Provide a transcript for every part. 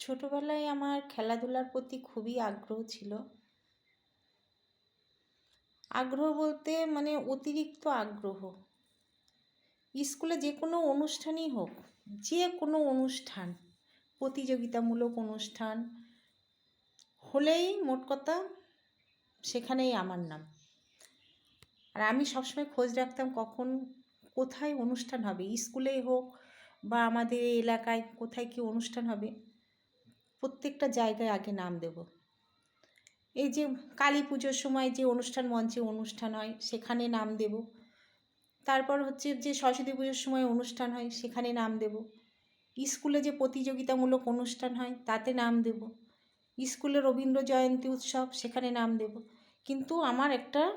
ছোটোবেলায় আমার খেলাধুলার প্রতি খুবই আগ্রহ ছিল। আগ্রহ বলতে মানে অতিরিক্ত আগ্রহ। স্কুলে যে কোনো অনুষ্ঠানই হোক, যে কোনো অনুষ্ঠান, প্রতিযোগিতামূলক অনুষ্ঠান হলেই মোট কথা সেখানেই আমার নাম। আর আমি সবসময় খোঁজ রাখতাম কখন কোথায় অনুষ্ঠান হবে, স্কুলেই হোক বা আমাদের এলাকায় কোথায় কী অনুষ্ঠান হবে। প্রত্যেকটা জায়গায় আগে নাম দেব। এই যে কালী পুজোর সময় যে অনুষ্ঠান মঞ্চে অনুষ্ঠান হয়, সেখানে নাম দেব। তারপর হচ্ছে যে সরস্বতী পুজোর সময় অনুষ্ঠান হয়, সেখানে নাম দেব। স্কুলে যে প্রতিযোগিতামূলক অনুষ্ঠান হয়, তাতে নাম দেব। স্কুলে রবীন্দ্র জয়ন্তী উৎসব, সেখানে নাম দেব। কিন্তু আমার একটা,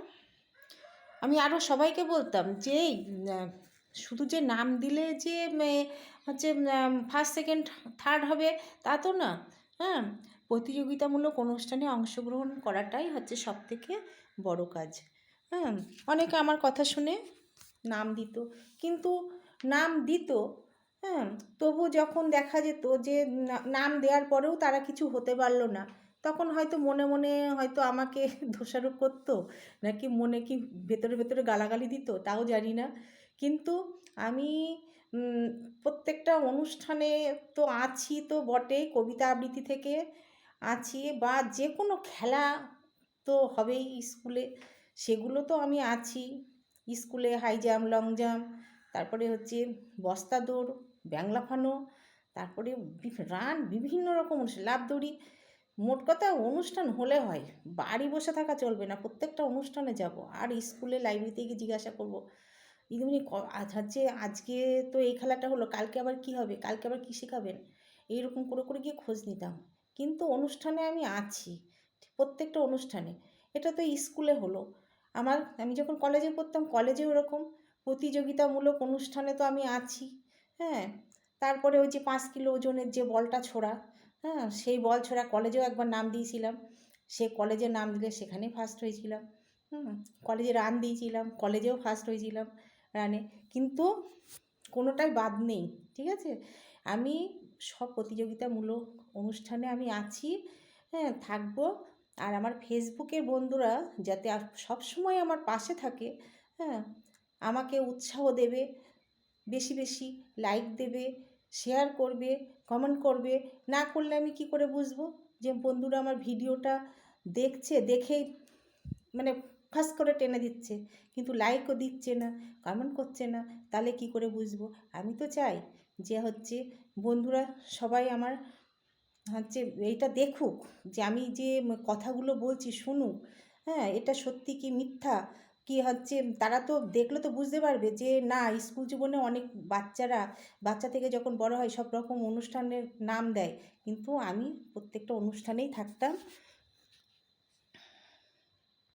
আমি আরও সবাইকে বলতাম যে শুধু যে নাম দিলে যে হচ্ছে ফার্স্ট সেকেন্ড থার্ড হবে, তা তো না। হ্যাঁ? প্রতিযোগিতামূলক অনুষ্ঠানে অংশগ্রহণ করাটাই হচ্ছে সব থেকে বড় কাজ। হ্যাঁ? অনেকে আমার কথা শুনে নাম দিত। কিন্তু নাম দিত হ্যাঁ? তবু যখন দেখা যেত যে নাম দেওয়ার পরেও তারা কিছু হতে পারল না। তখন হয়তো মনে মনে হয়তো আমাকে দোষারোপ করতো, নাকি মনে কি ভেতরে ভেতরে গালাগালি দিত, তাও জানি না। কিন্তু আমি প্রত্যেকটা অনুষ্ঠানে তো আছি তো বটেই, কবিতা আবৃত্তি থেকে আছি বা যে কোনো খেলা তো হবেই স্কুলে, সেগুলো তো আমি আছি। স্কুলে হাই জাম্প, লং জাম্প, তারপরে হচ্ছে বস্তা দৌড় ব্যাং লাফানো তারপরে রান, বিভিন্ন রকম লাফ দড়ি, মোট কথা অনুষ্ঠান হলে হয়, বাড়ি বসে থাকা চলবে না, প্রত্যেকটা অনুষ্ঠানে যাব। আর স্কুলে লাইব্রেরিতে গিয়ে জিজ্ঞাসা করব দিদিমণি হচ্ছে আজকে তো এই খেলাটা হলো, কালকে আবার কি হবে? কালকে আবার কী শেখাবেন? এইরকম করে করে গিয়ে খোঁজ নিতাম। কিন্তু অনুষ্ঠানে আমি আছি, প্রত্যেকটা অনুষ্ঠানে। এটা তো স্কুলে হলো। আমার, আমি যখন কলেজে পড়তাম, কলেজেও ওরকম প্রতিযোগিতামূলক অনুষ্ঠানে তো আমি আছি হ্যাঁ? তারপরে ওই যে পাঁচ কিলো ওজনের যে বলটা ছোড়া হ্যাঁ? সেই বল ছোড়া কলেজেও একবার নাম দিয়েছিলাম। সে কলেজে নাম দিলে সেখানেই ফার্স্ট হয়েছিলাম, হুম? কলেজে রান দিয়েছিলাম, কলেজেও ফার্স্ট হয়েছিলাম। রানে। কিন্তু কোনোটাই বাদ নেই, ঠিক আছে? আমি সব প্রতিযোগিতামূলক অনুষ্ঠানে আমি আছি হ্যাঁ থাকব। আর আমার ফেসবুকের বন্ধুরা যাতে সব সময় আমার পাশে থাকে হ্যাঁ আমাকে উৎসাহ দেবে, বেশি বেশি লাইক দেবে শেয়ার করবে কমেন্ট করবে। না করলে আমি কি করে বুঝব? যে বন্ধুরা আমার ভিডিওটা দেখছে দেখে মানে ফাঁস করে টেনে দিচ্ছে। কিন্তু লাইকও দিচ্ছে না কমেন্ট করছে না, তাহলে কি করে বুঝব? আমি তো চাই যে হচ্ছে বন্ধুরা সবাই আমার হচ্ছে এইটা দেখুক যে আমি যে কথাগুলো বলছি শুনুক। হ্যাঁ এটা সত্যি কি মিথ্যা? কি হচ্ছে তারা তো দেখলে তো বুঝতে পারবে যে না স্কুল জীবনে অনেক বাচ্চারা, বাচ্চা থেকে যখন বড় হয় সব রকম অনুষ্ঠানের নাম দেয়। কিন্তু আমি প্রত্যেকটা অনুষ্ঠানেই থাকতাম